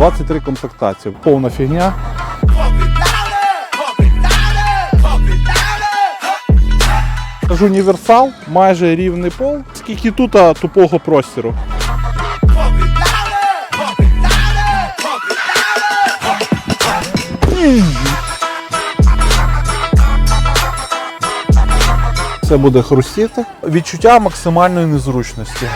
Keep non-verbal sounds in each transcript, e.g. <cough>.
23 комплектації. Повна фігня. Ж Універсал, майже рівний пол. Скільки тут а, тупого простіру. Це буде хрустіти. Відчуття максимальної незручності.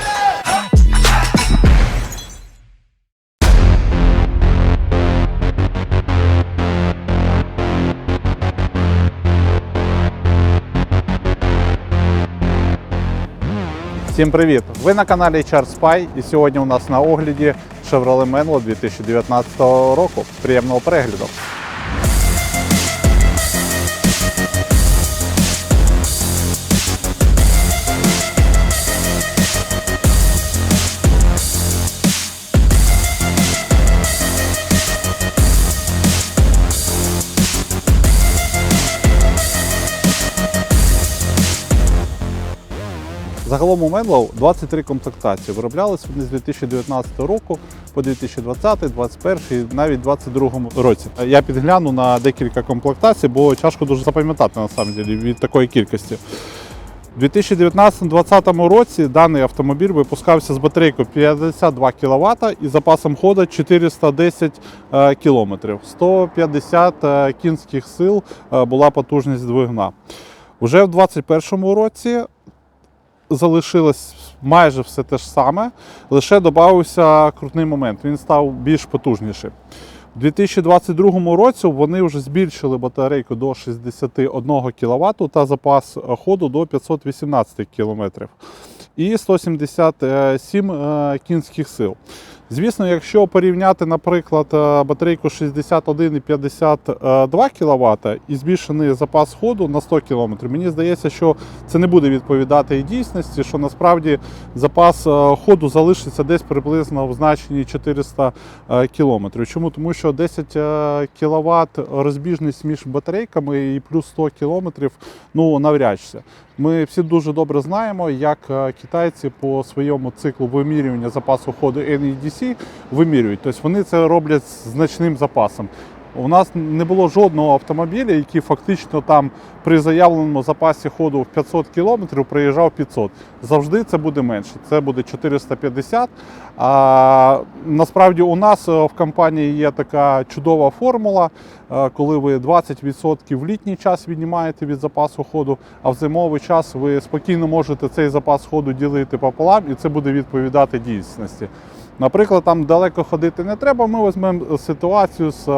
Всім привіт! Ви на каналі HR Spy і сьогодні у нас на огляді Chevrolet Menlo 2019 року. Приємного перегляду! Загалом у Menlo 23 комплектації. Вироблялись вони з 2019 року по 2020, 2021 і навіть 2022 році. Я підгляну на декілька комплектацій, бо тяжко дуже запам'ятати на самом деле від такої кількості. У 2019-2020 році даний автомобіль випускався з батарейкою 52 кВт і запасом ходу 410 е, км. 150 е, кінських сил е, була потужність двигуна. Уже в 2021 році залишилось майже все те ж саме, лише додався крутний момент. Він став більш потужніший. У 2022 році вони вже збільшили батарейку до 61 кВт та запас ходу до 518 км і 177 е, кінських сил. Звісно, якщо порівняти, наприклад, е, батарейку 61 і 52 кВт і збільшений запас ходу на 100 км, мені здається, що це не буде відповідати і дійсності, що насправді запас е, ходу залишиться десь приблизно в значенні 400 км. Чому? Тому що 10 кВт розбіжність між батарейками і плюс 100 км, ну навряд чи. Ми всі дуже добре знаємо, як е, китайці по своєму циклу вимірювання запасу ходу NEDC вимірюють. Тобто вони це роблять з значним запасом. У нас не було жодного автомобіля, який фактично там при заявленому запасі ходу в 500 км проїжджав 500. Завжди це буде менше. Це буде 450. А насправді у нас е, в компанії є така чудова формула, е, коли ви 20% в літній час віднімаєте від запасу ходу, а в зимовий час ви спокійно можете цей запас ходу ділити пополам, і це буде відповідати дійсності. Наприклад, там далеко ходити не треба. Ми візьмемо ситуацію з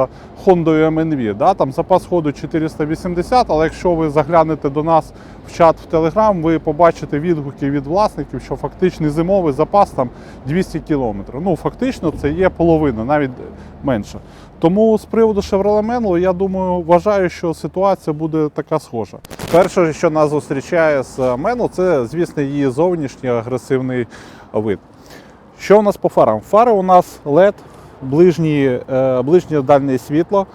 Honda MNV. Да? Там запас ходу 480, але якщо ви заглянете до нас в чат в Telegram, ви побачите відгуки від власників, що фактичний зимовий запас там 200 км. Ну, фактично, це є половина, навіть менше. Тому з приводу Chevrolet Menlo, я думаю, вважаю, що ситуація буде така схожа. Перше, що нас зустрічає з Menlo, це, звісно, її зовнішній агресивний вид. Що у нас по фарам? Фари у нас LED, ближні, е, ближнє дальнє світло.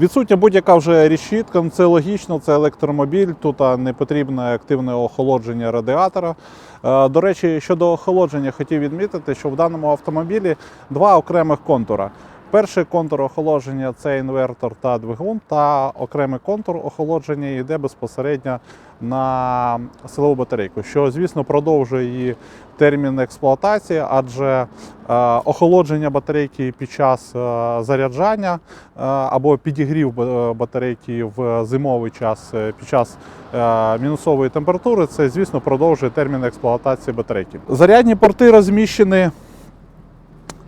Відсутня будь-яка вже решітка, ну, це логічно, це електромобіль, тут не потрібне активне охолодження радіатора. Е, До речі, щодо охолодження, хотів відмітити, що в даному автомобілі два окремих контура. Перший контур охолодження це інвертор та двигун, та окремий контур охолодження йде безпосередньо на силову батарейку, що, звісно, продовжує її термін експлуатації, адже е, охолодження батарейки під час е, заряджання е, або підігрів батарейки в зимовий час під час мінусової температури, це, звісно, продовжує термін експлуатації батарейки. Зарядні порти розміщені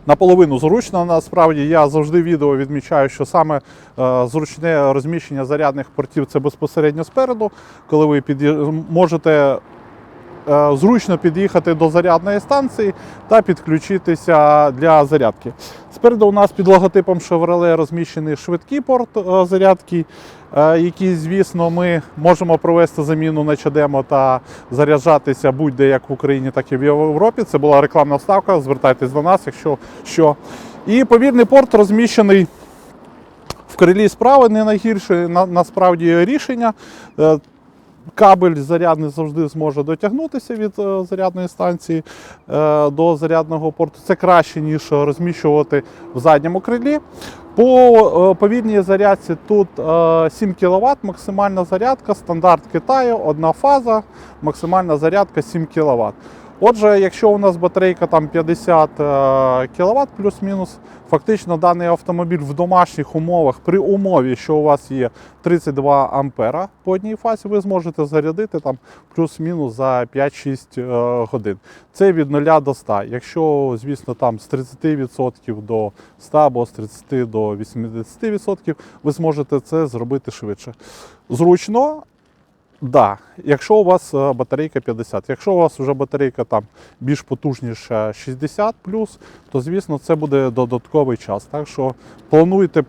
наполовину зручно. Насправді я завжди відео відмічаю, що саме е, зручне розміщення зарядних портів це безпосередньо спереду, коли ви під'ї- можете зручно під'їхати до зарядної станції та підключитися для зарядки. Спереду у нас під логотипом Chevrolet розміщений швидкий порт е, зарядки, е, який, звісно, ми можемо провести заміну на чадемо та заряджатися будь-де як в Україні, так і в Європі. Це була рекламна вставка. Звертайтесь до нас, якщо що. І повірний порт розміщений в крилі справи, не найгірше на, насправді рішення. Кабель зарядний завжди зможе дотягнутися від е, зарядної станції е, до зарядного порту. Це краще, ніж розміщувати в задньому крилі. По е, повільній зарядці тут е, 7 кВт, максимальна зарядка, стандарт Китаю, одна фаза, максимальна зарядка 7 кВт. Отже, якщо у нас батарейка там 50 кВт плюс-мінус, фактично даний автомобіль в домашніх умовах, при умові, що у вас є 32 ампера по одній фазі, ви зможете зарядити там плюс-мінус за 5-6 е, годин. Це від 0 до 100. Якщо, звісно, там з 30% до 100 або з 30 до 80%, ви зможете це зробити швидше. Зручно, Да, якщо у вас е, батарейка 50, якщо у вас вже батарейка там більш потужніша 60 то звісно це буде додатковий час. Так що плануйте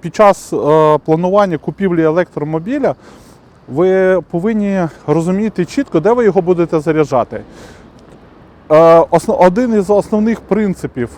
під час е, планування купівлі електромобіля, ви повинні розуміти чітко, де ви його будете заряджати. Е, один із основних принципів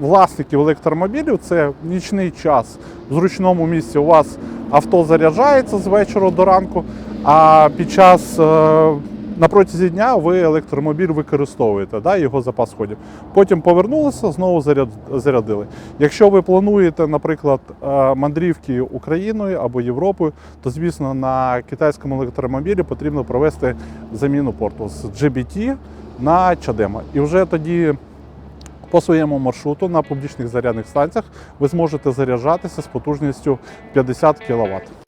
власників електромобілів це нічний час. В зручному місці у вас авто заряджається з вечора до ранку, а під час е, на протязі дня ви електромобіль використовуєте, да, його запас ходів. Потім повернулися, знову заряд, зарядили. Якщо ви плануєте, наприклад, е, мандрівки Україною або Європою, то звісно на китайському електромобілі потрібно провести заміну порту з GBT на чадема. І вже тоді по своєму маршруту на публічних зарядних станціях ви зможете заряджатися з потужністю 50 кВт.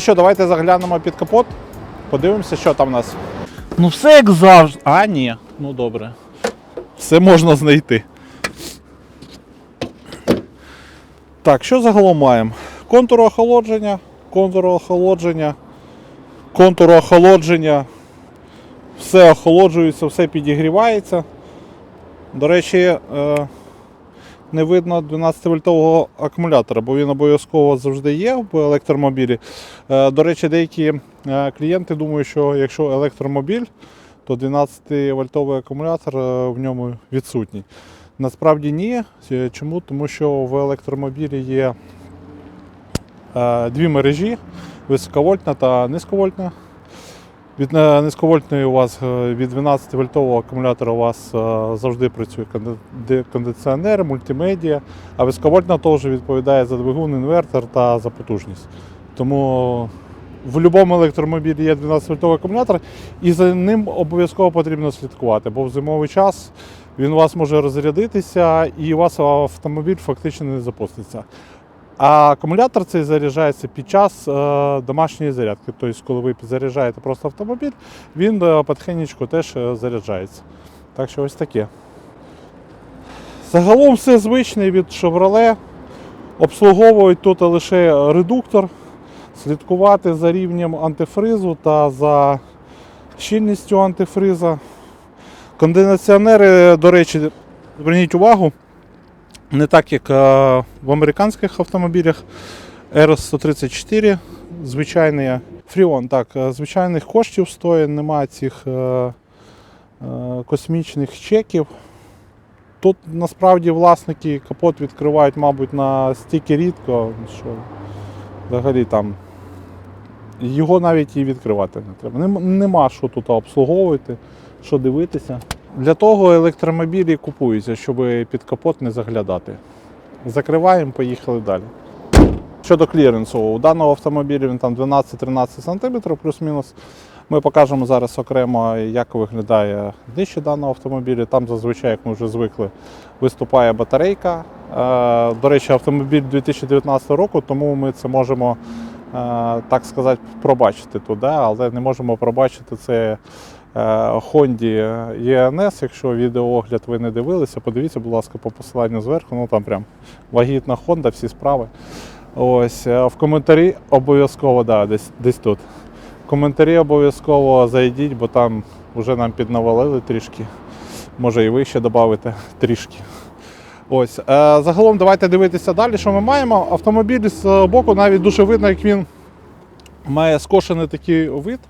Ну що, давайте заглянемо під капот. Подивимося, що там у нас. Ну, все як завжди. А, ні. Ну добре. Все можна знайти. Так, що загалом маємо? Контур охолодження, контур охолодження, контур охолодження. Все охолоджується, все підігрівається. До речі, е, не видно 12-вольтового акумулятора, бо він обов'язково завжди є в електромобілі. Е, До речі, деякі е, клієнти думають, що якщо електромобіль, то 12-вольтовий акумулятор е, в ньому відсутній. Насправді ні. Чому? Тому що в електромобілі є дві мережі: високовольтна та низьковольтна. Від е, низьковольтної у вас е, від 12 вольтового акумулятора у вас е, завжди працює кондиціонер, мультимедіа, а високовольтна теж відповідає за двигун, інвертор та за потужність. Тому в будь-якому електромобілі є 12 вольтовий акумулятор, і за ним обов'язково потрібно слідкувати, бо в зимовий час він у вас може розрядитися і у вас автомобіль фактично не запуститься. А акумулятор цей заряджається під час е, домашньої зарядки. Тобто, коли ви заряджаєте просто автомобіль, він е, потихеньку теж е, заряджається. Так що ось таке. Загалом все звичне від Chevrolet. Обслуговують тут лише редуктор, слідкувати за рівнем антифризу та за щільністю антифриза. Кондиціонери, до речі, зверніть увагу, не так як е, в американських автомобілях R134, звичайний Freon, так, е, звичайних коштів стоїть, немає цих е, е, космічних чеків. Тут насправді власники капот відкривають, мабуть, настільки рідко, що взагалі там його навіть і відкривати не треба. Нема що тут обслуговувати, що дивитися. Для того електромобілі купуються, щоб під капот не заглядати. Закриваємо, поїхали далі. Щодо кліренсу, у даного автомобіля він там 12-13 см плюс-мінус. Ми покажемо зараз окремо, як виглядає днище даного автомобіля. Там зазвичай, як ми вже звикли, виступає батарейка. Е, До речі, автомобіль 2019 року, тому ми це можемо, е, так сказати, пробачити туди, але не можемо пробачити це е, Honda ENS. Якщо відеоогляд ви не дивилися, подивіться, будь ласка, по посиланню зверху. Ну там прям вагітна Honda, всі справи. Ось е, в коментарі обов'язково, да, десь, десь тут. В коментарі обов'язково зайдіть, бо там вже нам піднавалили трішки. Може і ви ще додаите трішки. Ось. Е, загалом давайте дивитися далі, що ми маємо. Автомобіль з боку навіть дуже видно, як він має скошений такий вид,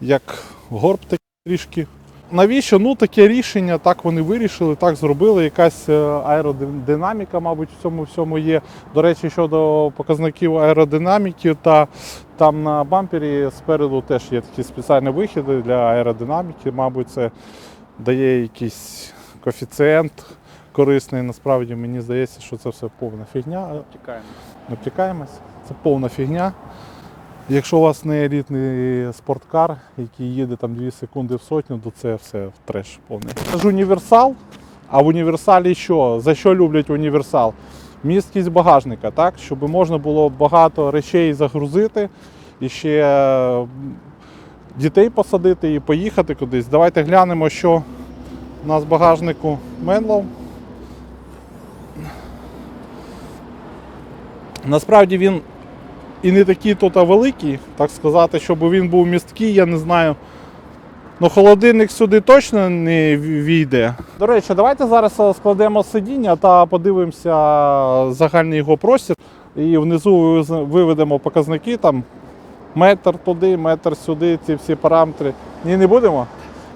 як горб такий трішки. Навіщо? Ну таке рішення, так вони вирішили, так зробили. Якась е, аеродинаміка, мабуть, в цьому всьому є. До речі, щодо показників аеродинаміки, та там на бампері спереду теж є такі спеціальні вихіди для аеродинаміки. Мабуть, це дає якийсь коефіцієнт корисний. Насправді мені здається, що це все повна фігня. Тікаємо. Не втікаємось. Це повна фігня. Якщо у вас не елітний спорткар, який їде там 2 секунди в сотню, то це все треш повний. Це ж універсал. А в універсалі що? За що люблять універсал? Місткість багажника, так? Щоб можна було багато речей загрузити і ще дітей посадити і поїхати кудись. Давайте глянемо, що у нас в багажнику Менлов. Насправді він і не такий тут а великий, так сказати, щоб він був місткий, я не знаю. Ну, холодильник сюди точно не війде. До речі, давайте зараз е, складемо сидіння та подивимося загальний його простір. І внизу виведемо показники там метр туди, метр сюди, ці всі параметри. Ні, не будемо?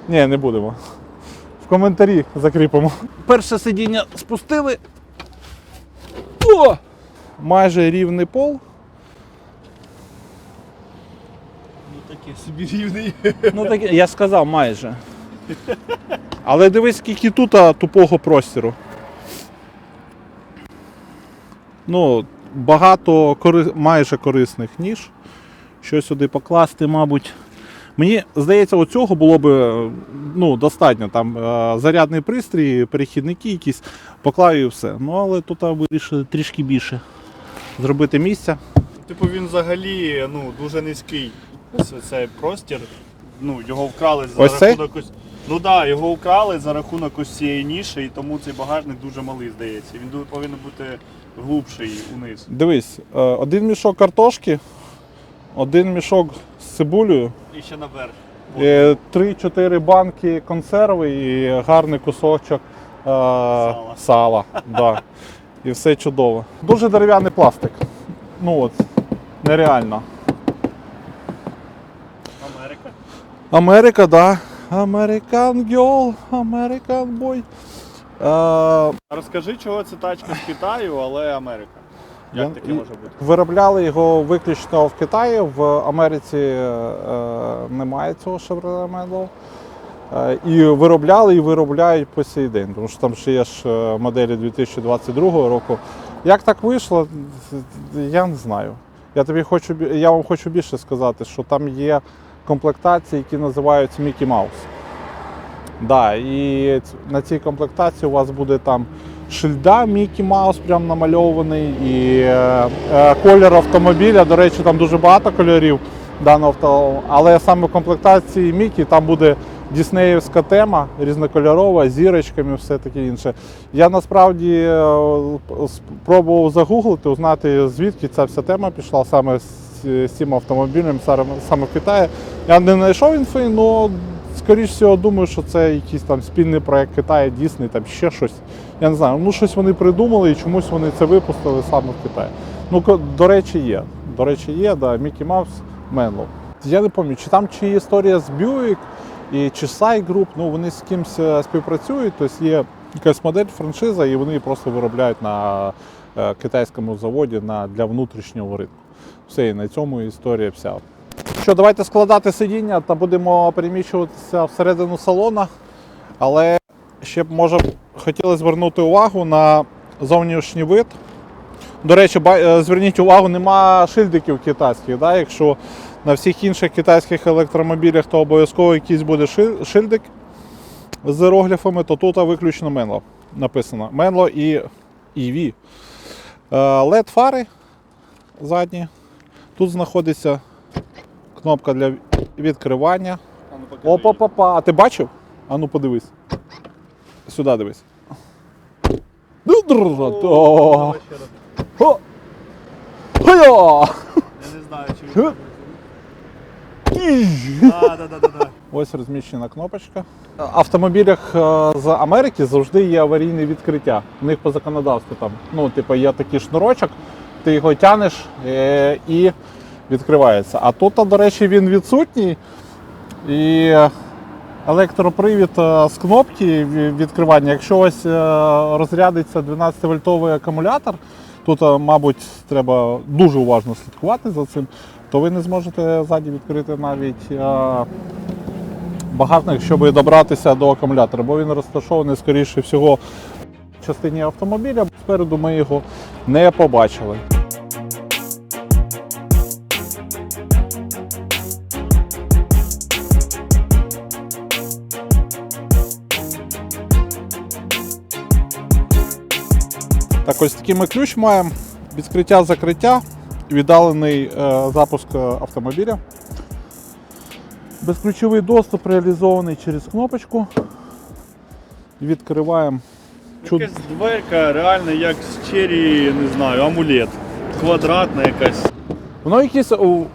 Ні, не будемо. В коментарі закріпимо. Перше сидіння спустили. О! Майже рівний пол. Ну такий собі рівний. Ну так я сказав майже. Але дивись, скільки тут а, тупого простіру. Ну, багато кори... майже корисних ніж. Що сюди покласти, мабуть. Мені здається, оцього було б ну, достатньо. Там е, зарядний пристрій, перехідники якісь, поклав і все. Ну, але тут вирішили трішки більше зробити місця. Типу він взагалі ну, дуже низький. Цей простір. Ну, його вкрали за Ось цей? рахунок ось. Ну так, да, його вкрали за рахунок ось цієї ніші, і тому цей багажник дуже малий, здається. Він ду- повинен бути глубший униз. Дивись, е, один мішок картошки, один мішок з цибулею. І ще наверх. Е, Три-чотири банки консерви і гарний кусочок е, сала. Сала. да. І все чудово. Дуже дерев'яний пластик. Ну от, нереально. Америка. Америка, да. American Girl, American Boy. Е, Розкажи, чого це тачка з Китаю, але Америка. Як таке може бути? Виробляли його виключно в Китаї, в Америці е, немає цього Chevrolet Menlo. Е, і виробляли і виробляють по сей день, тому що там ще є ж е, моделі 2022 року. Як так вийшло, я не знаю. Я тобі хочу бі- я вам хочу більше сказати, що там є комплектації, які називаються Mickey Mouse. Да, і на цій комплектації у вас буде там шильда Мікі Маус прям намальований, і е, е, колір автомобіля. До речі, там дуже багато кольорів даного авто, але саме в комплектації Мікі там буде діснеївська тема, різнокольорова, зірочками, все таке інше. Я насправді е, спробував загуглити, узнати, звідки ця вся тема пішла саме з, з цим автомобілем, саме, в Китаї. Я не знайшов інфи, але скоріш всього думаю, що це якийсь там спільний проект Китаю, Дісней, там ще щось. Я не знаю, ну щось вони придумали і чомусь вони це випустили саме в Китаї. Ну, до речі, є. До речі, є, да, Мікі Маус Менлоу. Я не пам'ятаю, чи там чи історія з Buick, і чи Sai Group, ну вони з кимось е, співпрацюють, тобто є якась модель, франшиза, і вони просто виробляють на е, китайському заводі на, для внутрішнього ринку. Все, і на цьому історія вся. Що, давайте складати сидіння та будемо переміщуватися всередину салона. Але ще б може хотіли звернути увагу на зовнішній вид. До речі, е, зверніть увагу, нема шильдиків китайських. Да? Якщо на всіх інших китайських електромобілях, то обов'язково якийсь буде шильдик з іерогліфами, то тут виключно Менло написано. Менло і EV. led фари задні. Тут знаходиться кнопка для відкривання. А, ну, покажи. Опа-па-па. А ти бачив? А ну подивись. Сюди дивись. Ду-дрррр, О. Хо-я! Не знаю, чи. Ось розміщена кнопочка. В автомобілях е, з Америки завжди є аварійне відкриття. У них по законодавству там, ну, типу, є такий шнурочок, ти його тянеш е, і відкривається. А тут, до речі, він відсутній. І електропривід е, з кнопки відкривання. Якщо ось е, розрядиться 12-вольтовий акумулятор, тут, мабуть, треба дуже уважно слідкувати за цим, то ви не зможете ззаді відкрити навіть багажник, щоб добратися до акумулятора, бо він розташований, скоріше всього, в частині автомобіля. Спереду ми його не побачили. Так, ось такий ми ключ маємо. Відкриття закриття, віддалений е, запуск е, автомобіля. Безключовий доступ реалізований через кнопочку. Відкриваємо. Чуд- Якась дверка, реально як з чері, не знаю, амулет. Квадратна якась. Воно якесь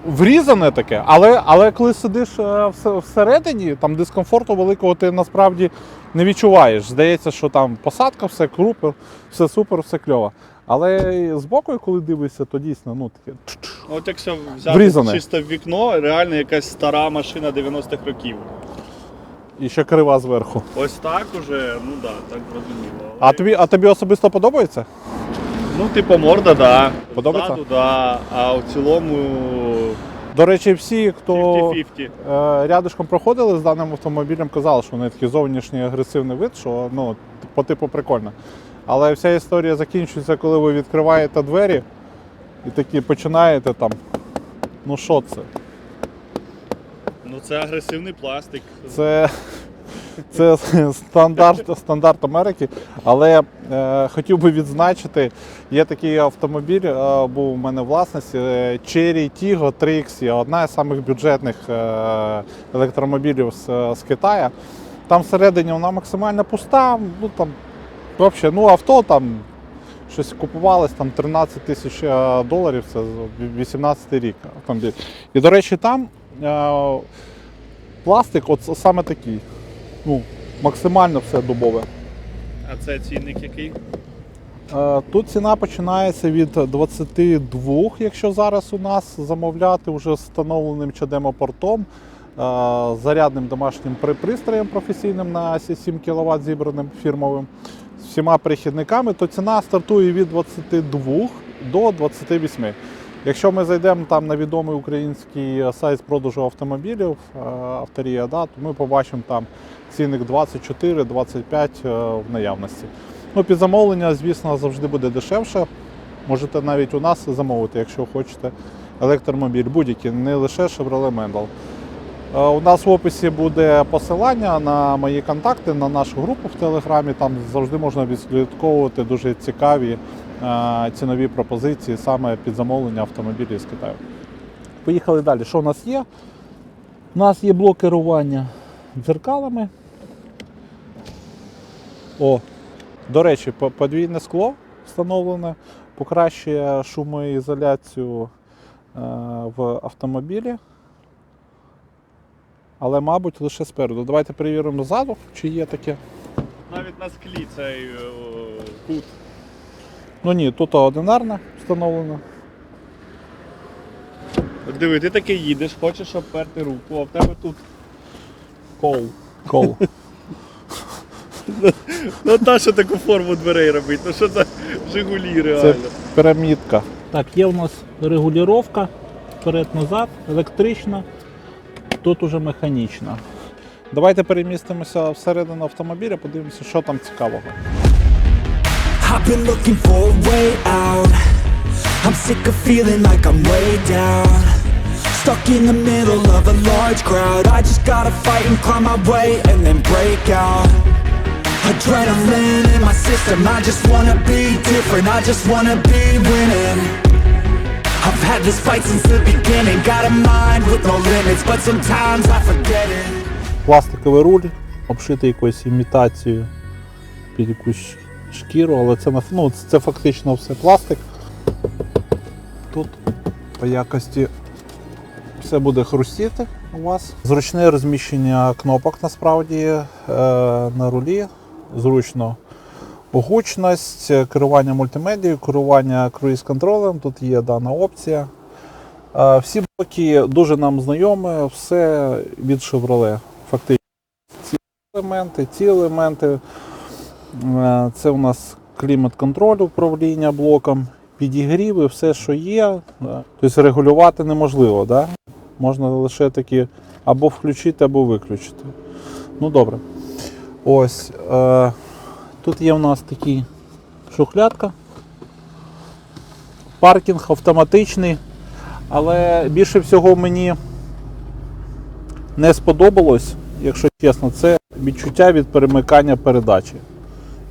врізане таке, але, але коли сидиш е, всередині, там дискомфорту великого ти насправді не відчуваєш. Здається, що там посадка, все крупер, все супер, все кльово. Але збоку, коли дивишся, то дійсно ну, таке. От якщо взяти Врізане. чисто в вікно, реально якась стара машина 90-х років. І ще крива зверху. Ось так уже, ну да, так зрозуміло. А тобі, а тобі особисто подобається? Ну, типу, морда, да. Подобається? Ззаду, да. А в цілому До речі, всі, хто 50-50. е, рядышком проходили з даним автомобілем, казали, що вони такий зовнішній агресивний вид, що ну, по типу прикольно. Але вся історія закінчується, коли ви відкриваєте двері і такі починаєте там. Ну що це? Ну це агресивний пластик. Це, це стандарт, стандарт Америки. Але е, хотів би відзначити, є такий автомобіль, е, був у мене власності е, Cherry Tiggo 3X, одна з самих бюджетних е, електромобілів з, з Китаю. Там всередині вона максимально пуста. Ну, там, взагалі, ну, авто там щось купувалось там 13 тисяч е, доларів, це 18 рік автомобіль. І, до речі, там. е, пластик, от саме такий. Ну, максимально все дубове. А це цінник який? Е, Тут ціна починається від 22, якщо зараз у нас замовляти вже встановленим чадемопортом, е, зарядним домашнім при- пристроєм професійним на 7 кВт зібраним фірмовим, з всіма перехідниками, то ціна стартує від 22 до 28. Якщо ми зайдемо там на відомий український сайт з продажу автомобілів е, Авторія, да, то ми побачимо там цінник 24-25 е, в наявності. Ну, під замовлення, звісно, завжди буде дешевше. Можете навіть у нас замовити, якщо хочете електромобіль, будь-який, не лише Chevrolet. Е, У нас в описі буде посилання на мої контакти, на нашу групу в Телеграмі. Там завжди можна відслідковувати дуже цікаві цінові пропозиції саме під замовлення автомобілів з Китаю. Поїхали далі. Що у нас є? У нас є блок керування дзеркалами. О, до речі, подвійне скло встановлене, покращує шумоізоляцію е, в автомобілі. Але, мабуть, лише спереду. Давайте перевіримо ззаду, чи є таке. Навіть на склі цей е, кут. Ну ні, тут одинарне встановлено. От Диви, ти таки їдеш, хочеш обперти руку, а в тебе тут Кол. Кол. <laughs> Ну та що таку форму дверей робить? Ну що за Жигулі Це реально? пірамідка. Так, є у нас регулювання вперед-назад, електрична, тут уже механічна. Давайте перемістимося всередину автомобіля, подивимося, що там цікавого. I've been looking for a way out. I'm sick of feeling like I'm way down. Stuck in the middle of a large crowd. I just gotta fight and climb my way and then break out. Adrenaline in my system. I just wanna be different. I just wanna be winning. I've had this fight since the beginning. Got a mind with no limits, but sometimes I forget it. Пластиковий руль, обшитий якоюсь імітацією під якусь шкіру, але це, ну, це фактично все пластик. Тут по якості все буде хрустіти у вас. Зручне розміщення кнопок насправді е, на рулі. Зручно гучність, керування мультимедією, керування круїз-контролем. Тут є дана опція. Е, Всі блоки дуже нам знайомі, все від Chevrolet. Фактично ці елементи, ці елементи. Е, Це у нас клімат-контроль управління блоком, підігріви, все, що є. Тобто регулювати неможливо, да? можна лише таки або включити, або виключити. Ну добре. Ось. Е, тут є у нас такі шухлядка. Паркінг автоматичний. Але більше всього мені не сподобалось, якщо чесно, це відчуття від перемикання передачі.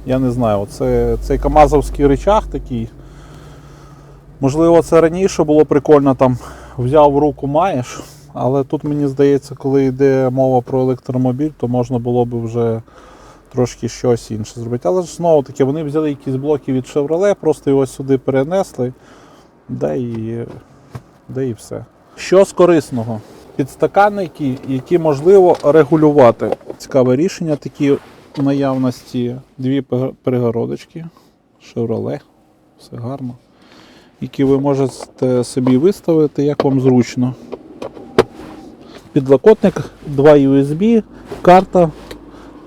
Я не знаю, це, цей камазовський речах такий. Можливо, це раніше було прикольно, там взяв руку маєш, але тут мені здається, коли йде мова про електромобіль, то можна було б вже трошки щось інше зробити. Але ж знову таки, вони взяли якісь блоки від Chevrolet, просто його сюди перенесли, да і, да і все. Що з корисного? Підстаканники, які можливо регулювати. Цікаве рішення такі в наявності. Дві перегородочки. Chevrolet. Все гарно. Які ви можете собі виставити, як вам зручно. Підлокотник, 2 USB, карта,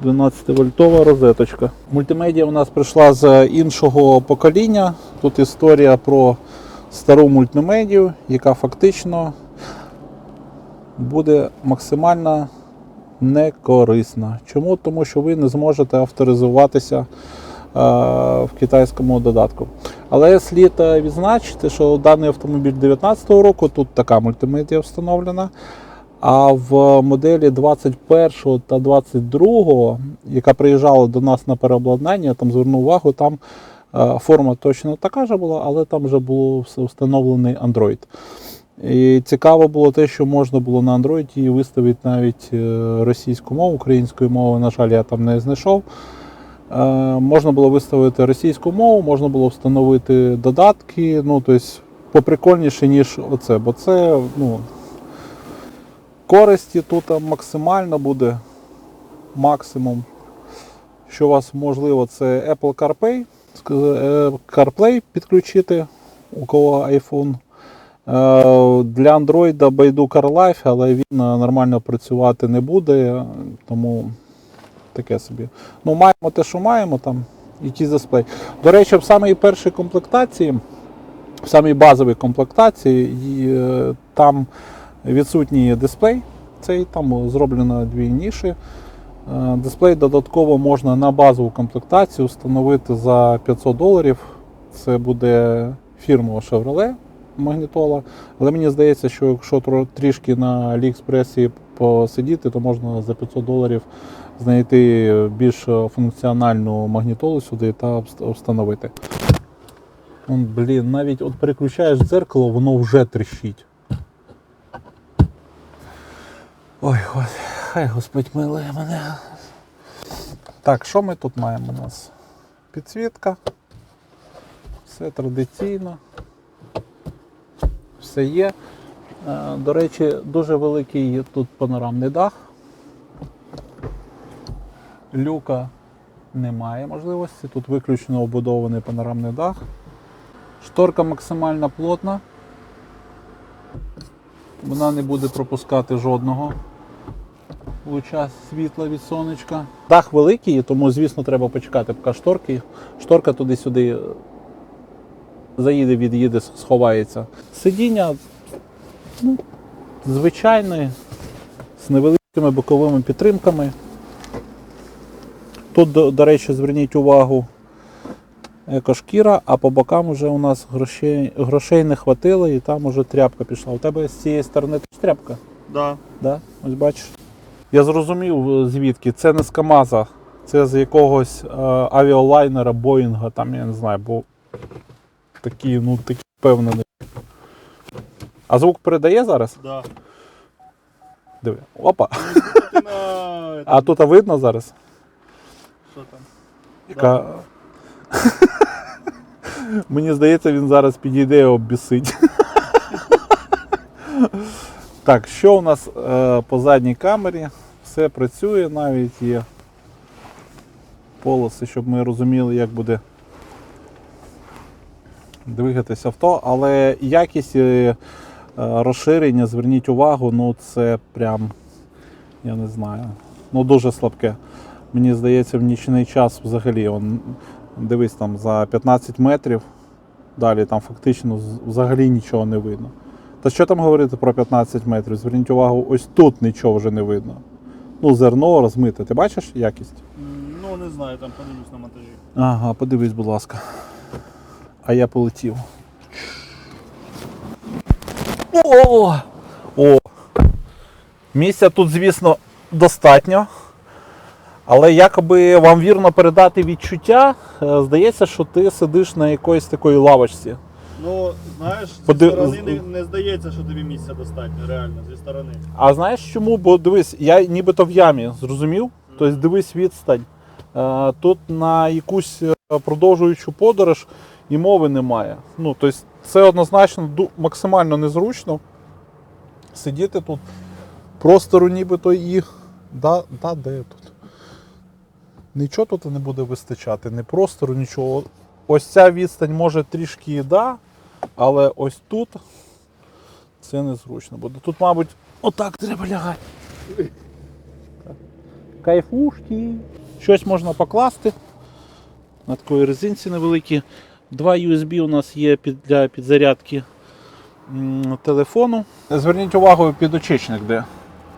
12-вольтова розеточка. Мультимедіа у нас прийшла з іншого покоління. Тут історія про стару мультимедію, яка фактично буде максимально некорисна. Чому? Тому що ви не зможете авторизуватися е, в китайському додатку. Але слід е, відзначити, що даний автомобіль 2019 року тут така мультимедіа встановлена. А в моделі 21 та 22, яка приїжджала до нас на переобладнання, я там звернув увагу, там е, форма точно така ж була, але там вже все встановлений Android. І цікаво було те, що можна було на Android виставити навіть е, російську мову, української мови, на жаль, я там не знайшов. Е, Можна було виставити російську мову, можна було встановити додатки, ну, тобто поприкольніше, ніж оце, бо це ну, користі тут максимально буде максимум. Що у вас можливо, це Apple CarPlay, е, CarPlay підключити, у кого iPhone. Е, Для Android Baidu CarLife, але він е, нормально працювати не буде, тому таке собі. Ну, маємо те, що маємо там, якийсь дисплей. До речі, в самій першій комплектації, в самій базовій комплектації, е, там відсутній дисплей. Цей там зроблено дві ніші. Е, Дисплей додатково можна на базову комплектацію встановити за 500 доларів. Це буде фірмова Chevrolet магнітола. Але мені здається, що якщо трішки на AliExpress посидіти, то можна за 500 доларів знайти більш функціональну магнітолу сюди та встановити. Он, блін, навіть от переключаєш дзеркало, воно вже тріщить. Ой, хай Господь милує мене. Так, що ми тут маємо у нас? Підсвітка. Все традиційно. Все є. Е, До речі, дуже великий тут панорамний дах. Люка немає можливості. Тут виключно обудований панорамний дах. Шторка максимально плотна. Вона не буде пропускати жодного луча світла від сонечка. Дах великий, тому, звісно, треба почекати, поки шторки. Шторка туди-сюди заїде, від'їде, сховається. Сидіння ну, звичайне, з невеликими боковими підтримками. Тут, до, до речі, зверніть увагу, екошкіра, а по бокам вже у нас грошей, грошей не хватило і там уже тряпка пішла. У тебе з цієї сторони теж тряпка? Да. Да? Ось бачиш. Я зрозумів е, звідки. Це не з КАМАЗа, це з якогось е, авіалайнера, Боїнга, там я не знаю, бо такі, ну такі впевнений. А звук передає зараз? Да. Диви. Опа. На... <laughs> А тут видно зараз? Що там? Яка... <laughs> Мені здається, він зараз підійде і оббісить. <laughs> Так, що у нас е, по задній камері? Все працює, навіть є полоси, щоб ми розуміли, як буде двигатись авто, але якість е, е, розширення, зверніть увагу, ну це прям, я не знаю, ну дуже слабке. Мені здається, в нічний час взагалі, он, дивись там за 15 метрів, далі там фактично взагалі нічого не видно. Та що там говорити про 15 метрів? Зверніть увагу, ось тут нічого вже не видно. Ну, зерно розмите. Ти бачиш якість? Ну не знаю, там подивлюсь на монтажі. Ага, подивись, будь ласка. А я полетів. О! О! Місця тут, звісно, достатньо. Але якоби вам вірно передати відчуття, е, здається, що ти сидиш на якоїсь такої лавочці. Ну, знаєш, зі Поди- сторони не, не здається, що тобі місця достатньо, реально, зі сторони. А знаєш чому? Бо дивись, я нібито в ямі, зрозумів? Тобто дивись відстань. Е, Тут на якусь е, продовжуючу подорож і мови немає. Ну, тобто це однозначно максимально незручно сидіти тут. Простору нібито і. Да, да, де тут? Нічого тут не буде вистачати, не простору, нічого. Ось ця відстань може трішки і да, але ось тут це незручно буде. Тут, мабуть, отак треба лягати. Кайфушки. Щось можна покласти. На такої резинці невеликі. Два USB у нас є для підзарядки телефону. Зверніть увагу, підочечник де.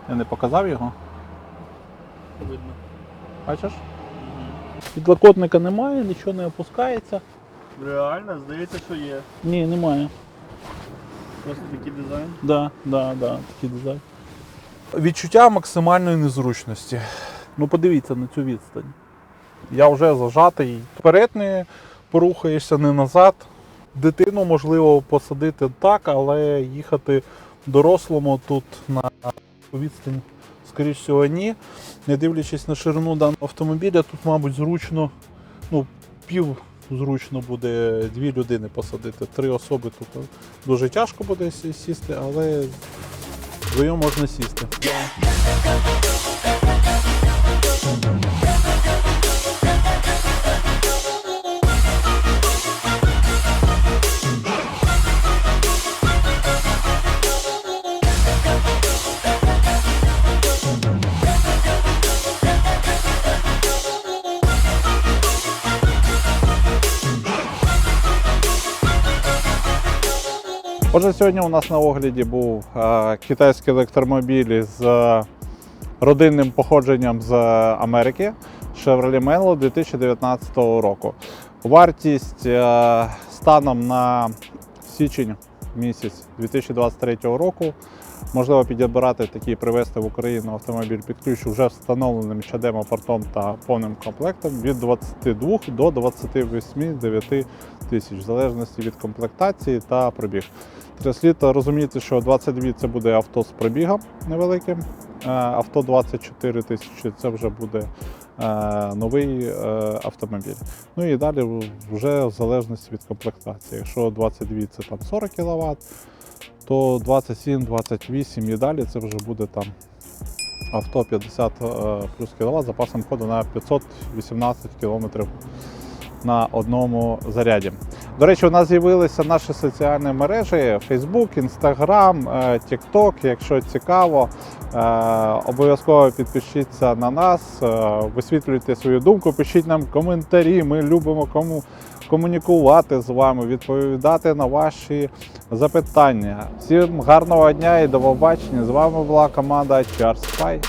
Я не показав його. Видно. Бачиш? Підлокотника немає, нічого не опускається. Реально, здається, що є. Ні, немає. Просто такий дизайн. Да, да, да, такий дизайн. Відчуття максимальної незручності. Ну подивіться на цю відстань. Я вже зажатий. Вперед не порухаєшся, не назад. Дитину можливо посадити так, але їхати дорослому тут на відстань, скоріш всього, ні. Не дивлячись на ширину даного автомобіля, тут, мабуть, зручно, ну, пів зручно буде дві людини посадити. Три особи тут дуже тяжко буде сісти, але вдвоєм можна сісти. Отже, сьогодні у нас на огляді був е, китайський електромобіль з родинним походженням з Америки Chevrolet Menlo 2019 року. Вартість е, станом на січень місяць 2023 року. Можливо підібрати такий привезти в Україну автомобіль під ключ вже встановленим щодемо портом та повним комплектом від 22 до 28 9 тисяч, в залежності від комплектації та пробіг. Слід розуміти, що 22 це буде авто з пробігом невеликим, е, авто 24 тисячі це вже буде е, новий е, автомобіль. Ну і далі вже в залежності від комплектації. Якщо 22 це там 40 кВт, то 27, 28 і далі це вже буде там авто 50 е, плюс кВт запасом ходу на 518 км на одному заряді. До речі, у нас з'явилися наші соціальні мережі: Facebook, Instagram, е, TikTok. Якщо цікаво, е, обов'язково підпишіться на нас, е, висвітлюйте свою думку, пишіть нам коментарі. Ми любимо кому комунікувати з вами, відповідати на ваші запитання. Всім гарного дня і до побачення. З вами була команда Charles Spy.